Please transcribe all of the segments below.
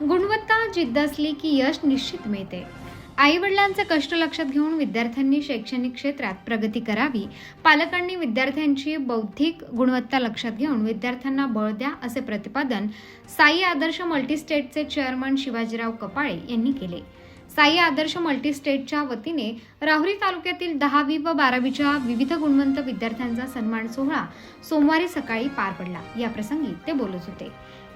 गुणवत्ता जिद्द असली की यश निश्चित मिळते. आई वडिलांचे कष्ट लक्षात घेऊन विद्यार्थ्यांनी शैक्षणिक क्षेत्रात प्रगती करावी. पालकांनी विद्यार्थ्यांची बौद्धिक गुणवत्ता लक्षात घेऊन विद्यार्थ्यांना बळ द्या असे प्रतिपादन साई आदर्श मल्टीस्टेटचे चेअरमन शिवाजीराव कपाळे यांनी केले. साई आदर्श मल्टीस्टेटच्या वतीने राहुरी तालुक्यातील दहावी व बारावीच्या विविध गुणवंत विद्यार्थ्यांचा सन्मान सोहळा सोमवारी सकाळी पार पडला. याप्रसंगी ते बोलत होते.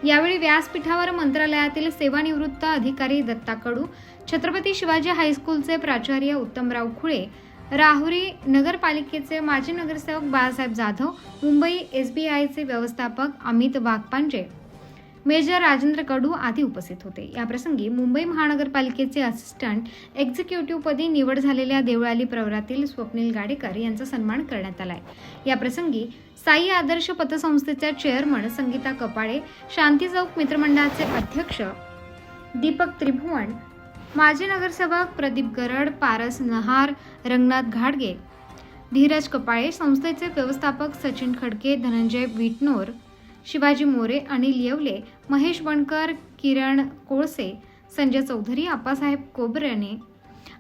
यावेळी व्यासपीठावर मंत्रालयातील सेवानिवृत्त अधिकारी दत्ता कडू छत्रपती शिवाजी हायस्कूलचे प्राचार्य उत्तमराव खुळे राहुरी नगरपालिकेचे माजी नगरसेवक बाळासाहेब जाधव मुंबई एस बी आयचे व्यवस्थापक अमित वाघपांजे. मेजर राजेंद्र कडू आदी उपस्थित होते. याप्रसंगी मुंबई महानगरपालिकेचे असिस्टंट एक्झिक्युटिव्हपदी निवड झालेल्या देवळाली प्रवरातील स्वप्नील गाडेकर यांचा सन्मान करण्यात आला आहे याप्रसंगी साई आदर्श पतसंस्थेच्या चेअरमन संगीता कपाळे शांती चौक मित्रमंडळाचे अध्यक्ष दीपक त्रिभुवन माजी नगरसेवक प्रदीप गरड पारस नहार रंगनाथ घाडगे धीरज कपाळे संस्थेचे व्यवस्थापक सचिन खडके धनंजय विटनोर शिवाजी मोरे अनिल येवले महेश बनकर किरण कोळसे संजय चौधरी आप्पासाहेब कोबरेने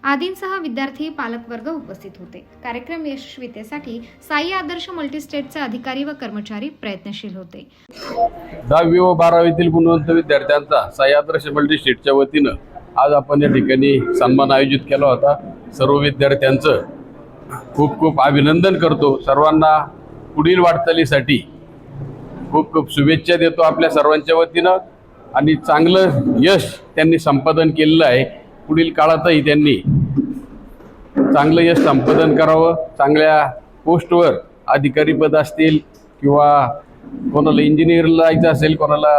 आदींसह विद्यार्थी पालकवर्ग उपस्थित होते. कार्यक्रम यशस्वीतेसाठी साई आदर्श मल्टीस्टेटचे अधिकारी व कर्मचारी प्रयत्नशील होते. दहावी व बारावीतील गुणवंत विद्यार्थ्यांचा साई आदर्श मल्टी स्टेटच्या वतीनं आज आपण या ठिकाणी सन्मान आयोजित केला होता. सर्व विद्यार्थ्यांचं खूप खूप अभिनंदन करतो. सर्वांना पुढील वाटचालीसाठी खूप खूप शुभेच्छा देतो आपल्या सर्वांच्या वतीनं. आणि चांगलं यश त्यांनी संपादन केलेलं आहे. पुढील काळातही त्यांनी चांगलं यश संपादन करावं. चांगल्या पोस्टवर अधिकारी पद असतील किंवा कोणाला इंजिनिअरला जायचं असेल कोणाला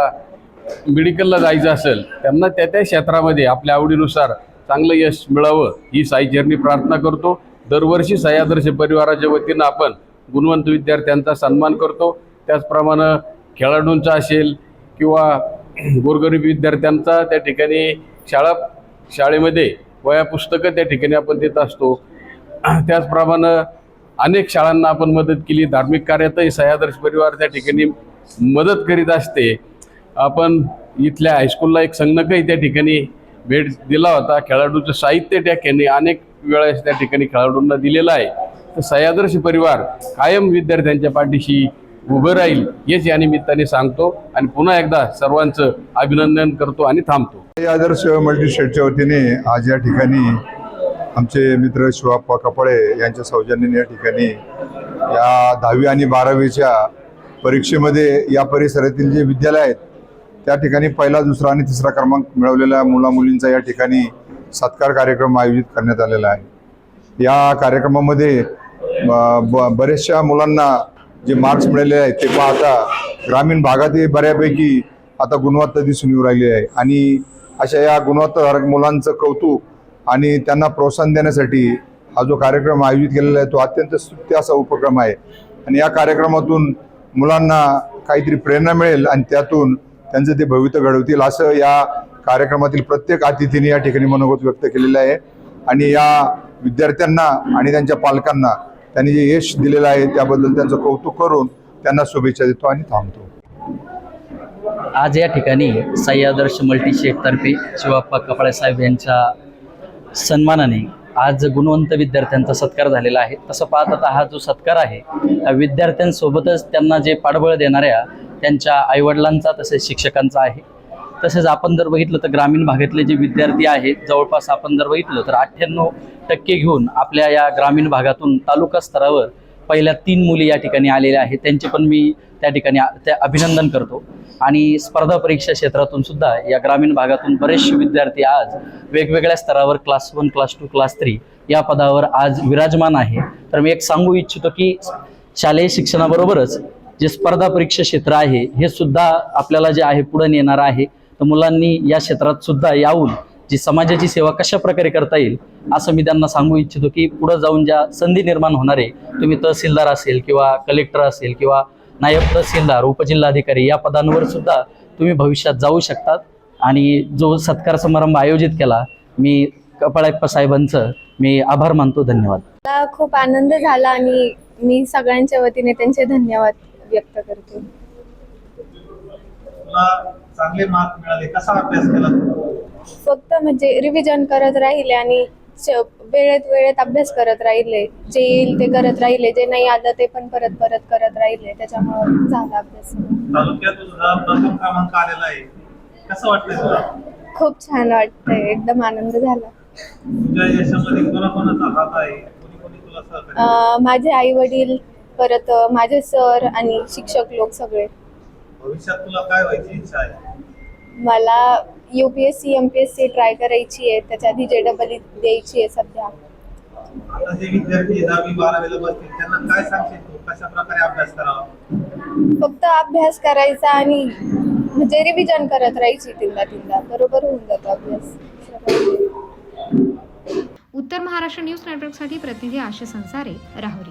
मेडिकलला जायचं असेल त्यांना त्या त्या क्षेत्रामध्ये आपल्या आवडीनुसार चांगलं यश मिळावं ही साई चरणी प्रार्थना करतो. दरवर्षी सह्यादर्श परिवाराच्या वतीनं आपण गुणवंत विद्यार्थ्यांचा सन्मान करतो. त्याचप्रमाणे खेळाडूंचा असेल किंवा गोरगरीब विद्यार्थ्यांचा त्या ठिकाणी शाळा शाळेमध्ये वया पुस्तकं त्या ठिकाणी आपण देत असतो. त्याचप्रमाणे अनेक शाळांना आपण मदत केली. धार्मिक कार्यातही सह्यादर्श परिवार त्या ठिकाणी मदत करीत असते. आपण इथल्या हायस्कूलला एक संगणकही त्या ठिकाणी भेट दिला होता. खेळाडूचं साहित्य त्या ठिकाणी अनेक वेळेस त्या ठिकाणी खेळाडूंना दिलेलं आहे. तर सह्यादर्श परिवार कायम विद्यार्थ्यांच्या पाठीशी उभं राहील हेच या निमित्ताने सांगतो आणि पुन्हा एकदा सर्वांचं अभिनंदन करतो आणि थांबतो. आदर्श मल्टीस्टेटच्या वतीने आज या ठिकाणी आमचे मित्र शिवाप्पा कपाळे यांच्या सौजन्याने या ठिकाणी या दहावी आणि बारावीच्या परीक्षेमध्ये या परिसरातील जे विद्यालय आहेत त्या ठिकाणी पहिला दुसरा आणि तिसरा क्रमांक मिळवलेल्या मुला मुलींचा या ठिकाणी सत्कार कार्यक्रम आयोजित करण्यात आलेला आहे. या कार्यक्रमामध्ये ब बऱ्याचशा मुलांना जे मार्क्स मिळालेले आहेत ते पाहता ग्रामीण भागातही बऱ्यापैकी आता गुणवत्ता दिसून येऊ राहिली आहे. आणि अशा या गुणवत्ताधारक मुलांचं कौतुक आणि त्यांना प्रोत्साहन देण्यासाठी हा जो कार्यक्रम आयोजित केलेला आहे तो अत्यंत स्तुत्य असा उपक्रम आहे. आणि या कार्यक्रमातून मुलांना काहीतरी प्रेरणा मिळेल आणि त्यातून त्यांचं ते भवित्य घडवतील असं या कार्यक्रमातील प्रत्येक अतिथीने या ठिकाणी मनोगत व्यक्त केलेलं आहे. आणि या विद्यार्थ्यांना आणि त्यांच्या पालकांना त्यांनी जे यश दिलेलं आहे त्याबद्दल त्यांचं कौतुक करून त्यांना शुभेच्छा देतो आणि थांबतो. आज या ठिकाणी सह्यादर्श मल्टीशेटतर्फे शिवाप्पा कपाळे साहेब यांच्या सन्मानाने आज गुणवंत विद्यार्थ्यांचा सत्कार झालेला आहे. तसं पाहत आता हा जो सत्कार आहे हा विद्यार्थ्यांसोबतच त्यांना जे पाठबळ देणाऱ्या त्यांच्या आईवडिलांचा तसेच शिक्षकांचा आहे. तसेच आपण जर बघितलं तर ग्रामीण भागातले जे विद्यार्थी आहेत जवळपास आपण जर बघितलं तर अठ्ठ्याण्णव टक्के घेऊन आपल्या या ग्रामीण भागातून तालुका स्तरावर पहिल्या तीन मुली या ठिकाणी आलेल्या आहेत. त्यांचे पण मी त्या ठिकाणी त्या अभिनंदन करतो. आणि स्पर्धा परीक्षा क्षेत्रातून सुद्धा या ग्रामीण भागातून बरेचसे विद्यार्थी आज वेगवेगळ्या स्तरावर class one class two class three या पदावर आज विराजमान आहे. तर मी एक सांगू इच्छितो की शालेय शिक्षणाबरोबरच जे स्पर्धा परीक्षा क्षेत्र आहे हे सुद्धा आपल्याला जे आहे पुढे नेणार आहे. तर मुलांनी या क्षेत्रात सुद्धा यावून जी समाजाची सेवा कशा प्रकारे करता येईल असं मी त्यांना सांगू इच्छितो की पुढे जाऊन ज्या संधी निर्माण होणार आहे तुम्ही तहसीलदार असेल किंवा कलेक्टर असेल किंवा नायब तहसीलदार उपजिल्हाधिकारी या पदांवर सुद्धा तुम्ही भविष्यात जाऊ शकतात. आणि जो सत्कार समारंभ आयोजित केला मी कपाळप्पा साहेबांचं मी आभार मानतो. धन्यवाद. मला खूप आनंद झाला आणि मी सगळ्यांच्या वतीने त्यांचे धन्यवाद व्यक्त करते. तुला चांगले मार्क मिळाले कसा अभ्यास केला? फक्त म्हणजे रिव्हिजन करत राहिले आणि वेळेत वेळेत अभ्यास करत राहिले. जे येईल ते करत राहिले जे नाही आलं ते पण परत परत करत राहिले. त्याच्यामुळे झाला अभ्यास तालुक्यात तुझा प्रथम क्रमांक आलेला आहे. कसं वाटतंय तुला? खूप छान वाटतंय. एकदम आनंद झाला. तुझ्या यशामध्ये कोणाकोणाचा हात आहे? कोणी कोणी तुला सहकार्य अं, माझे आई वडील परत अं, माझे सर आणि शिक्षक लोक सगळे. भविष्यात तुला काय व्हायची इच्छा आहे? मला U P S C M P S C try करायची आहे. त्याच्या आधी जे डबल द्यायची आहे सध्या. आता जे विद्यार्थी दहावी बारावीला बसतील त्यांना काय सांगशील तू? कशा प्रकारे अभ्यास करावा? फक्त अभ्यास करायचा आणि म्हणजे रिव्हिजन करत राहायची तीनदा तीनदा बरोबर होऊन जातो अभ्यास. उत्तर महाराष्ट्र न्यूज नेटवर्कसाठी प्रतिनिधी आशा संसारे राहुरी.